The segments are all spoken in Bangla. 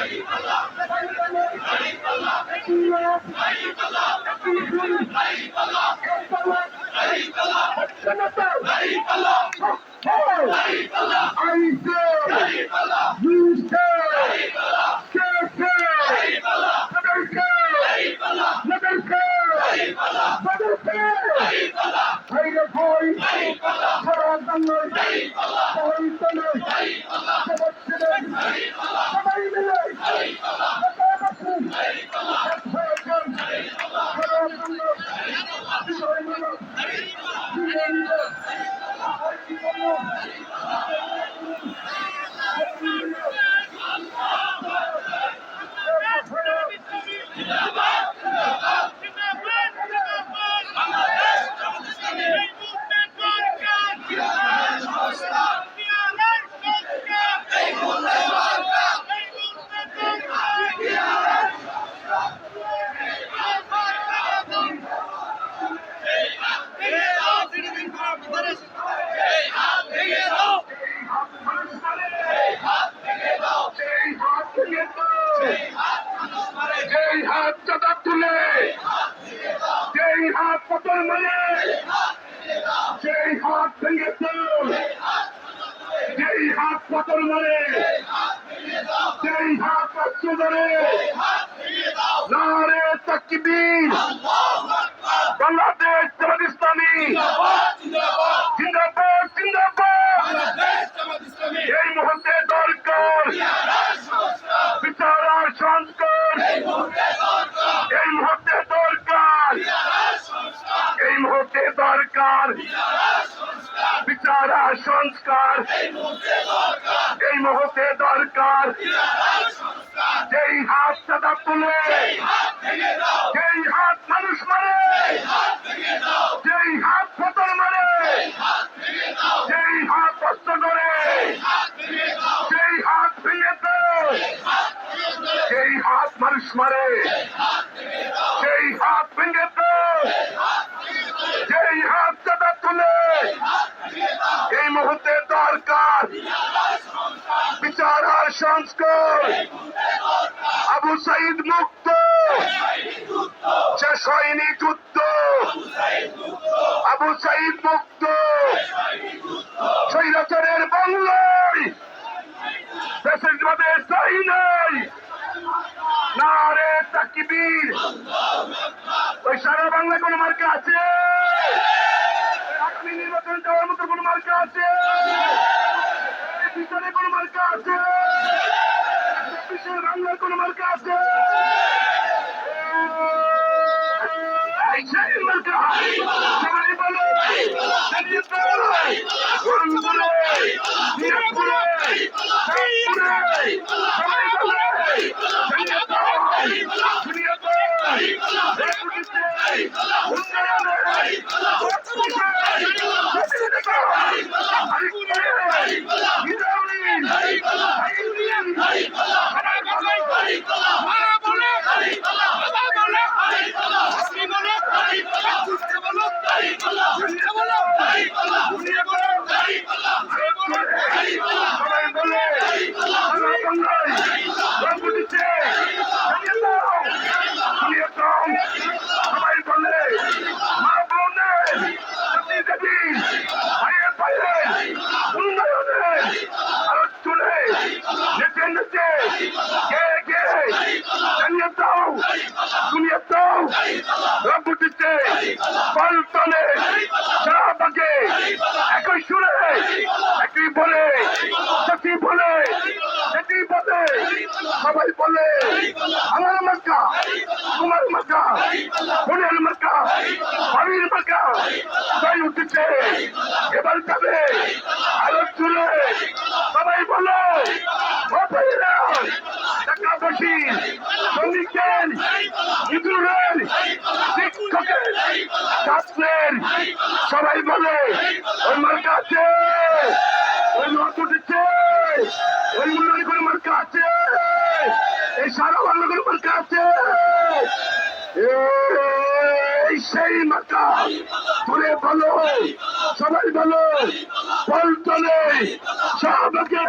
সবাই যেই মানে সেই হাত ভেঙে তোল যেই হাত পতন মানে সেই হাত অস্ত্র ধরে নারে তাকবীর বাংলাদেশ ইসলামী জিন্দাবাদ জিন্দাবাদ এই মুহূর্তে দরকার বিচার আর সংস্কার এই মুহূর্তে দরকার এই মুহূর্তে দরকার। বিচার সংস্কার। এই মুহূর্তে দরকার। যেই হাত চাঁদা তুলে, যেই হাত মানুষ মারে, যেই হাত ফতল মারে, যেই হাত কষ্ট করে যেই হাত ভেঙে যেই হাত মানুষ মারে, যেই হাত ভেঙে যেই হাত চাঁদা তুলে এই মুহূর্তে দরকার বিচার আর সংস্কার। আবু সাইদ মুক্ত। শেষ হয়নি যুদ্ধ আবু সাইদ মুক্ত। স্বৈরাচারের বাংলায় দেশের চাই নাই না রে তাকিবীর। সারা বাংলা কোন মার্কা আছে? আগামী নির্বাচন যাওয়ার মতো কোন মার্কা আছে? পিছনে কোন মার্কা আছে? বাংলার কোন মার্কা আছে? মার্কা। সবাই বলো। সবাই বলো, জানিয়ে দাও। জানিয়ে দাও। রেপুটিতে, উন্নয়নে, প্রত্যেকে, প্রত্যেকে, আরেকটু, হিরাউলিন, আইলিন, সবাই বলো, সবাই বলে সারা বাংলায় রংপুটিতে, জানিয়ে দাও। জানিয়ে দাও। সবাই বলে মা বোনের জাতি জাতি ভাইয়ে ভাইয়ে উন্নয়নে আরও চলে নেচে নেচে গে গে জানিয়ে দাও শুনিয়ে দাও রংপুটিতে পল্টনে শাহবাগে একই সুরে, একই বলে সেটি বলে সেটি বলে, সবাই বলে, আমার মার্কা, তোমার মার্কা, বোনের মার্কা, বাড়ির মার্কা, তাই উঠেছে, এবার যাবে, আলো চুলে সবাই বলো টাকা বসি শ্রমিকের সবাই বলে, ওই মার্কা আছে, ওই মহাপুট দিচ্ছে ওই উন্নয়নগুলোর মার্কা আছে, এই সারা করে মার্কা আছে, এই সেই মার্কা। তুলে বলো, সবাই বলো পল্টনে সবকে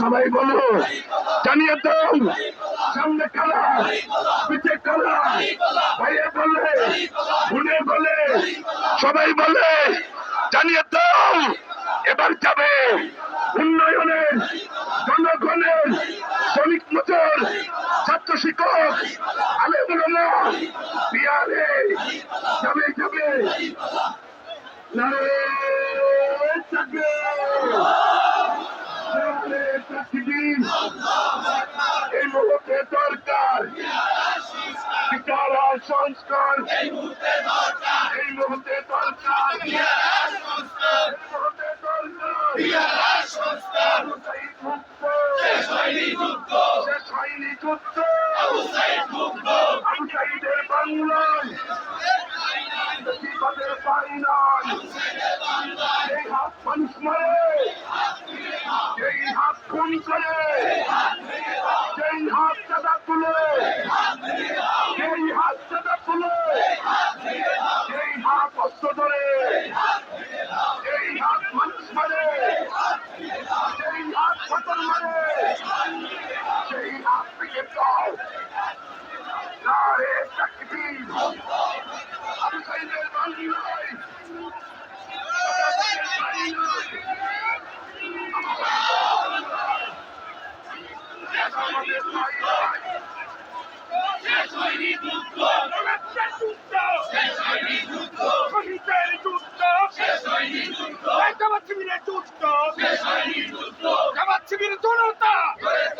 সবাই বলো, জানিয়ে দাও সামনে কালা পিছে কালা ভাইয়ে বলে উনি বলে, সবাই বলে, জানিয়ে দাও, এবার যাবে উন্নয়নের, জনগণের, শ্রমিক মজুর ছাত্র শিক্ষক আলে বলো বিহারে যাবে যাবে। নারে চাকরি মুহূর্তে দরকার। সংস্কার। এই মুহূর্তে দরকার। এই মুহূর্তে দরকার। সংস্কার। সংস্কার। যুক্ত যুক্ত Come on, Timmy, don't know that!